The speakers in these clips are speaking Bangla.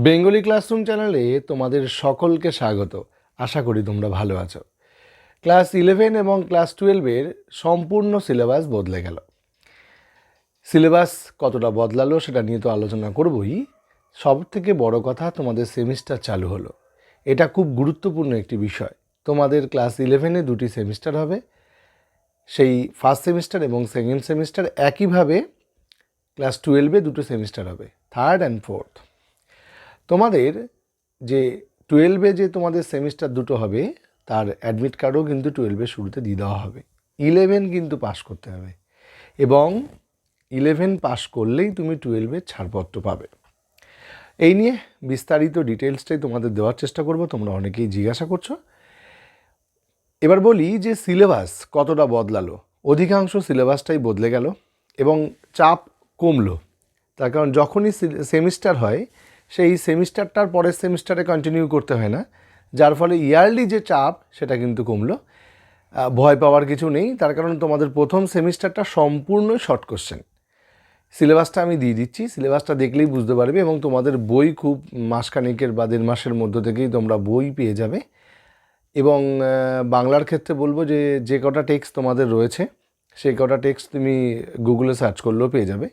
বেঙ্গলি ক্লাসরুম চ্যানেলে তোমাদের সকলকে স্বাগত। আশা করি তোমরা ভালো আছো। ক্লাস ইলেভেন এবং ক্লাস টুয়েলভের সম্পূর্ণ সিলেবাস বদলে গেল। সিলেবাস কতটা বদলালো সেটা নিয়ে তো আলোচনা করবই। সব থেকে বড় কথা তোমাদের সেমিস্টার চালু হলো। এটা খুব গুরুত্বপূর্ণ একটি বিষয়। তোমাদের ক্লাস ইলেভেনে দুটি সেমিস্টার হবে। সেই ফার্স্ট সেমিস্টার এবং সেকেন্ড সেমিস্টার একইভাবে ক্লাস টুয়েলভে দুটো সেমিস্টার হবে। Third and fourth. তোমাদের যে টুয়েলভে যে তোমাদের সেমিস্টার দুটো হবে, তার অ্যাডমিট কার্ডও কিন্তু টুয়েলভের শুরুতে দিয়ে দেওয়া হবে। ইলেভেন কিন্তু পাস করতে হবে এবং ইলেভেন পাস করলেই তুমি টুয়েলভের ছাড়পত্র পাবে। এই নিয়ে বিস্তারিত ডিটেলসটাই তোমাদের দেওয়ার চেষ্টা করব, তোমরা অনেকেই জিজ্ঞাসা করছ। এবার বলি যে সিলেবাস কতটা বদলালো। অধিকাংশ সিলেবাসটাই বদলে গেল এবং চাপ কমলো। তার কারণ যখনই সেমিস্টার হয় সেই সেমিস্টারটার পরের সেমিস্টারে কন্টিনিউ করতে হয় না। যার ফলে ইয়ারলি যে চাপ, সেটা কিন্তু কমলো। ভয় পাওয়ার কিছু নেই। তার কারণ তোমাদের প্রথম সেমিস্টারটা সম্পূর্ণ শর্ট কোশ্চেন সিলেবাসটা আমি দিয়ে দিচ্ছি। সিলেবাসটা দেখলেই বুঝতে পারবে এবং তোমাদের বই খুব মাসখানেকের বা দেড় মাসের মধ্য থেকেই তোমরা বই পেয়ে যাবে। এবং বাংলার ক্ষেত্রে বলব যে যে কটা টেক্সট তোমাদের রয়েছে, সেই কটা টেক্সট তুমি গুগলে সার্চ করলেও পেয়ে যাবে।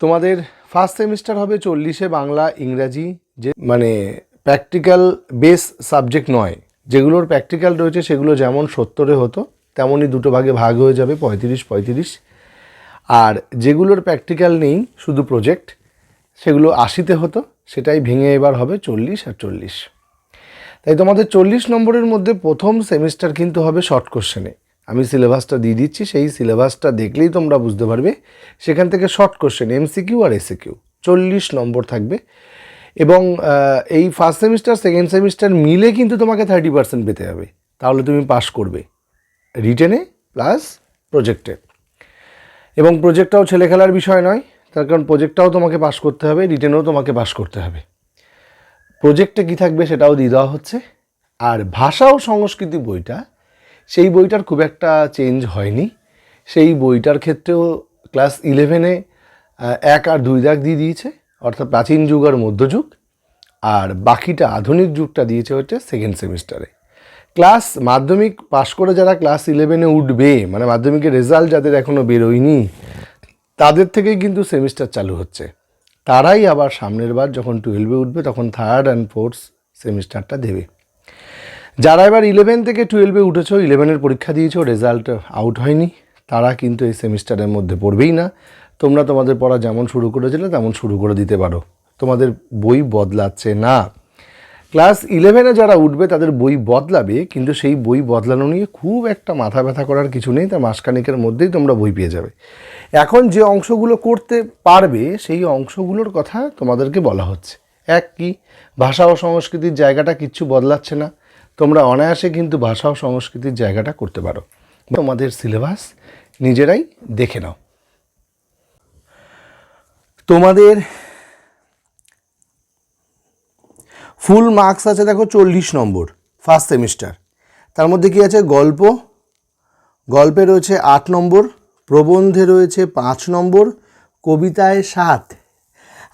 তোমাদের ফার্স্ট সেমিস্টার হবে চল্লিশে বাংলা, ইংরাজি, যে মানে প্র্যাকটিক্যাল বেস সাবজেক্ট নয়। যেগুলোর প্র্যাকটিক্যাল রয়েছে সেগুলো যেমন সত্তরে হতো, তেমনই দুটো ভাগে ভাগ হয়ে যাবে, পঁয়ত্রিশ পঁয়ত্রিশ। আর যেগুলোর প্র্যাকটিক্যাল নেই, শুধু প্রজেক্ট সেগুলো আশিতে হতো, সেটাই ভেঙে এবার হবে চল্লিশ আর চল্লিশ। তাই তোমাদের চল্লিশ নম্বরের মধ্যে প্রথম সেমিস্টার কিন্তু হবে শর্ট কোশ্চেনে আমি সিলেবাসটা দিয়ে দিচ্ছি, সেই সিলেবাসটা দেখলেই তোমরা বুঝতে পারবে। সেখান থেকে শর্ট কোশ্চেন এমসিকিউ আর এসিকিউ চল্লিশ নম্বর থাকবে। এবং এই ফার্স্ট সেমিস্টার সেকেন্ড সেমিস্টার মিলে কিন্তু তোমাকে থার্টি পার্সেন্ট পেতে হবে। তাহলে তুমি পাস করবে। রিটেনে প্লাস প্রজেক্টে এবং প্রজেক্টটাও ছেলে খেলার বিষয় নয়। তার কারণ প্রজেক্টটাও তোমাকে পাস করতে হবে রিটেনেও তোমাকে পাস করতে হবে। প্রজেক্টে কী থাকবে সেটাও দিয়ে দেওয়া হচ্ছে। আর ভাষা ও সংস্কৃতি বইটা সেই বইটার খুব একটা চেঞ্জ হয়নি। সেই বইটার ক্ষেত্রেও ক্লাস ইলেভেনে এক আর দুই দাগ দিয়ে দিয়েছে, অর্থাৎ প্রাচীন যুগ আর মধ্যযুগ আর বাকিটা আধুনিক যুগটা দিয়েছে হচ্ছে সেকেন্ড সেমিস্টারে ক্লাস মাধ্যমিক পাশ করে যারা ক্লাস ইলেভেনে উঠবে মানে মাধ্যমিকের রেজাল্ট যাদের এখনও বেরোয়নি, তাদের থেকেই কিন্তু সেমিস্টার চালু হচ্ছে। তারাই আবার সামনের বার যখন টুয়েলভে উঠবে, তখন থার্ড অ্যান্ড ফোর্থ সেমিস্টারটা দেবে। যারা এবার ইলেভেন থেকে টুয়েলভে উঠেছো ইলেভেনের পরীক্ষা দিয়েছ রেজাল্ট আউট হয়নি, তারা কিন্তু এই সেমিস্টারের মধ্যে পড়বেই না। তোমরা তোমাদের পড়া যেমন শুরু করেছিলে, তেমন শুরু করে দিতে পারো। তোমাদের বই বদলাচ্ছে না। ক্লাস ইলেভেনে যারা উঠবে, তাদের বই বদলাবে, কিন্তু সেই বই বদলানো নিয়ে খুব একটা মাথা ব্যথা করার কিছু নেই, তার মাসখানিকের মধ্যেই তোমরা বই পেয়ে যাবে। এখন যে অংশগুলো করতে পারবে, সেই অংশগুলোর কথা তোমাদেরকে বলা হচ্ছে। এক কি? ভাষা ও সংস্কৃতির জায়গাটা কিচ্ছু বদলাচ্ছে না। তোমরা অনায়াসে কিন্তু ভাষা ও সংস্কৃতির জায়গাটা করতে পারো। তোমাদের সিলেবাস নিজেরাই দেখে নাও। তোমাদের ফুল মার্কস আছে দেখো চল্লিশ নম্বর ফার্স্ট সেমিস্টার তার মধ্যে কি আছে? গল্প, গল্পে রয়েছে আট নম্বর, প্রবন্ধে রয়েছে পাঁচ নম্বর, কবিতায় সাত।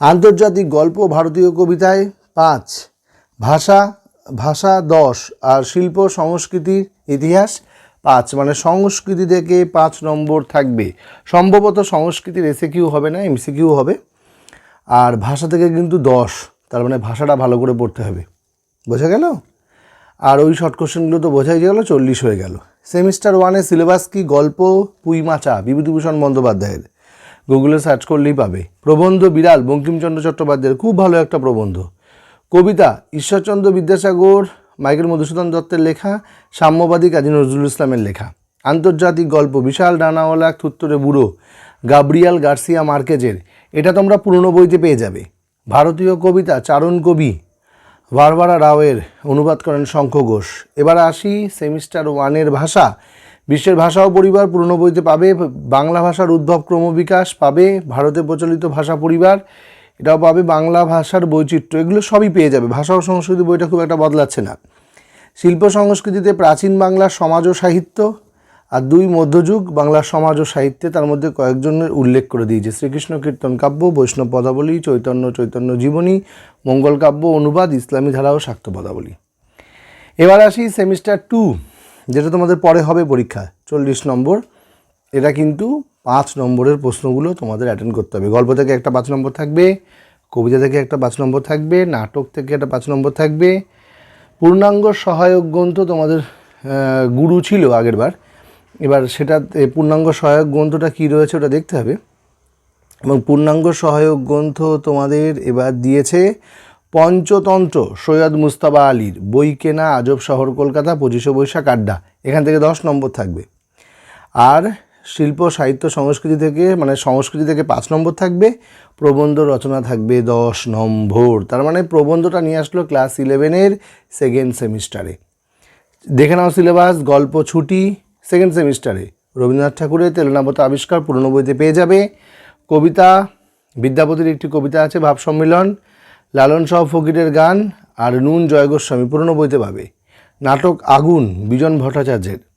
আন্তর্জাতিক গল্প ভারতীয় কবিতায় পাঁচ। ভাষা ভাষা দশ আর শিল্প সংস্কৃতির ইতিহাস পাঁচ। মানে সংস্কৃতি থেকে পাঁচ নম্বর থাকবে। সম্ভবত সংস্কৃতির এসে কিউ হবে না এমসি কিউ হবে। আর ভাষা থেকে কিন্তু দশ। তার মানে ভাষাটা ভালো করে পড়তে হবে। বোঝা গেল? আর ওই শর্ট কোশ্চেনগুলো তো বোঝাই গেল, চল্লিশ হয়ে গেল। সেমিস্টার ওয়ানে সিলেবাস কি, গল্প, পুইমাচা, বিভূতিভূষণ বন্দ্যোপাধ্যায়ের? গুগলে সার্চ করলেই পাবে। প্রবন্ধ বিড়াল, বঙ্কিমচন্দ্র চট্টোপাধ্যায়ের। খুব ভালো একটা প্রবন্ধ। কবিতা, ঈশ্বরচন্দ্র বিদ্যাসাগর, মাইকেল মধুসূদন দত্তের লেখা, সাম্যবাদী কাজী নজরুল ইসলামের লেখা। আন্তর্জাতিক গল্প, বিশাল ডানাওয়ালা থুত্তরে বুড়ো, গাব্রিয়াল গার্সিয়া মার্কেজের। এটা তোমরা পুরনো বইতে পেয়ে যাবে। ভারতীয় কবিতা, চারণ কবি বারবারা রাওয়ের অনুবাদ করেন শঙ্খ ঘোষ। এবার আসি সেমিস্টার ওয়ানের ভাষা। বিশ্বের ভাষা ও পরিবার পুরনো বইতে পাবে, বাংলা ভাষার উদ্ভব ক্রমবিকাশ পাবে, ভারতে প্রচলিত ভাষা পরিবার এটাও পাবে বাংলা ভাষার বৈচিত্র্য, এগুলো সবই পেয়ে যাবে। ভাষা ও সংস্কৃতি বইটা খুব একটা বদলাচ্ছে না। শিল্প সংস্কৃতিতে প্রাচীন বাংলার সমাজ ও সাহিত্য আর দুই মধ্যযুগ বাংলা সমাজ ও সাহিত্যে তার মধ্যে কয়েকজনের উল্লেখ করে দিয়েছে। শ্রীকৃষ্ণ কীর্তন কাব্য, বৈষ্ণব পদাবলী, চৈতন্য চৈতন্য জীবনী, মঙ্গল কাব্য, অনুবাদ, ইসলামী ধারা ও শাক্ত পদাবলী। এবার আসি সেমিস্টার টু, যেটা তোমাদের পরে হবে পরীক্ষা চল্লিশ নম্বর। এটা কিন্তু পাঁচ নম্বরের প্রশ্নগুলো তোমাদের অ্যাটেন্ড করতে হবে। গল্প থেকে একটা পাঁচ নম্বর থাকবে, কবিতা থেকে একটা পাঁচ নম্বর থাকবে, নাটক থেকে একটা পাঁচ নম্বর থাকবে। পূর্ণাঙ্গ সহায়ক গ্রন্থ তোমাদের গুরু ছিল আগের বার এবার সেটা পূর্ণাঙ্গ সহায়ক গ্রন্থটা কী রয়েছে ওটা দেখতে হবে। এবং পূর্ণাঙ্গ সহায়ক গ্রন্থ তোমাদের এবার দিয়েছে পঞ্চতন্ত্র সৈয়দ মুস্তাবা আলীর, বই কেনা আজব শহর কলকাতা, পঁচিশে বৈশাখ আড্ডা। এখান থেকে দশ নম্বর থাকবে। আর শিল্প, সাহিত্য, সংস্কৃতি থেকে মানে সংস্কৃতি থেকে পাঁচ নম্বর থাকবে, প্রবন্ধ রচনা থাকবে দশ নম্বর। তার মানে প্রবন্ধটা নিয়ে আসলো ক্লাস ইলেভেনের সেকেন্ড সেমিস্টারে দেখে নাও সিলেবাস গল্প, ছুটি সেকেন্ড সেমিস্টারে রবীন্দ্রনাথ ঠাকুরের তেলনাবত আবিষ্কার পুরনো বইতে পেয়ে যাবে। কবিতা, বিদ্যাপতির একটি কবিতা আছে, ভাব সম্মিলন। লালন শাহ ফকিরের গান, আর নুন জয় গোস্বামী পুরনো বইতে পাবে। নাটক আগুন, বিজন ভট্টাচার্যের।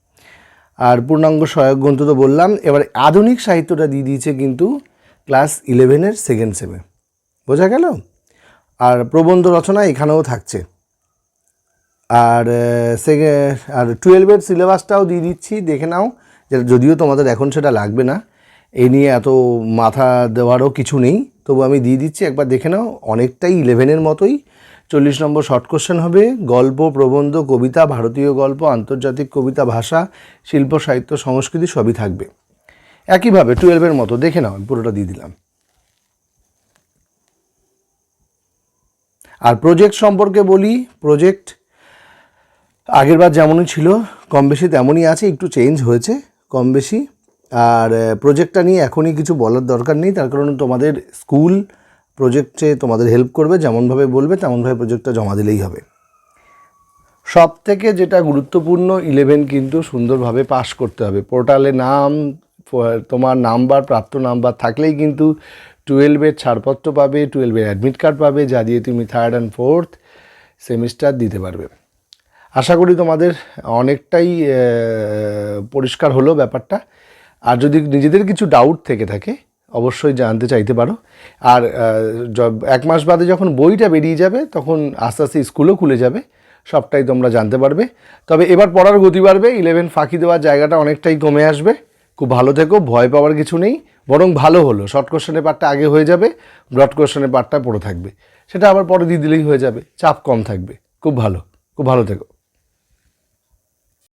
আর পূর্ণাঙ্গ সহায়ক গ্রন্থ তো বললাম, এবার আধুনিক সাহিত্যটা দিয়ে দিয়েছে কিন্তু ক্লাস ইলেভেনের সেকেন্ড সেমে বোঝা গেল? আর প্রবন্ধ রচনা এখানেও থাকছে। আর আর টুয়েলভের সিলেবাসটাও দিয়ে দিচ্ছি, দেখে নাও যেটা যদিও তোমাদের এখন সেটা লাগবে না এই নিয়ে এত মাথা দেওয়ারও কিছু নেই, তবু আমি দিয়ে দিচ্ছি, একবার দেখে নাও, অনেকটাই ইলেভেনের মতোই চল্লিশ নম্বর শর্ট কোশ্চেন হবে, গল্প, প্রবন্ধ, কবিতা, ভারতীয় গল্প, আন্তর্জাতিক কবিতা, ভাষা, শিল্প, সাহিত্য, সংস্কৃতি সবই থাকবে। একইভাবে টুয়েলভের মতো, দেখে নাও, আমি পুরোটা দিয়ে দিলাম। আর প্রজেক্ট সম্পর্কে বলি প্রজেক্ট আগেরবার যেমনই ছিল, কম বেশি তেমনই আছে, একটু চেঞ্জ হয়েছে, কম বেশি। আর প্রজেক্টটা নিয়ে এখনই কিছু বলার দরকার নেই, তার কারণ তোমাদের স্কুল প্রজেক্টে তোমাদের হেল্প করবে, যেমনভাবে বলবে, তেমনভাবে প্রজেক্টটা জমা দিলেই হবে। সব থেকে যেটা গুরুত্বপূর্ণ ইলেভেন কিন্তু সুন্দরভাবে পাস করতে হবে। পোর্টালে নাম তোমার নাম্বার, প্রাপ্ত নাম্বার থাকলেই কিন্তু টুয়েলভের ছাড়পত্র পাবে টুয়েলভের অ্যাডমিট কার্ড পাবে, যা দিয়ে তুমি থার্ড অ্যান্ড ফোর্থ সেমিস্টার দিতে পারবে। আশা করি তোমাদের অনেকটাই পরিষ্কার হলো ব্যাপারটা। আর যদি নিজেদের কিছু ডাউট থেকে থাকে অবশ্যই জানতে চাইতে পারো। আর এক মাস বাদে যখন বইটা বেরিয়ে যাবে, তখন আস্তে আস্তে স্কুলও খুলে যাবে। সবটাই তোমরা জানতে পারবে। তবে এবার পড়ার গতি বাড়বে ইলেভেন ফাঁকি দেওয়ার জায়গাটা অনেকটাই কমে আসবে। খুব ভালো থেকো, ভয় পাওয়ার কিছু নেই, বরং ভালো হলো। শর্ট কোশ্চেনের পার্টটা আগে হয়ে যাবে ব্রড কোশ্চেনের পার্টটা পড়ে থাকবে। সেটা আবার পরে দিয়ে দিলেই হয়ে যাবে, চাপ কম থাকবে। খুব ভালো খুব ভালো থেকো।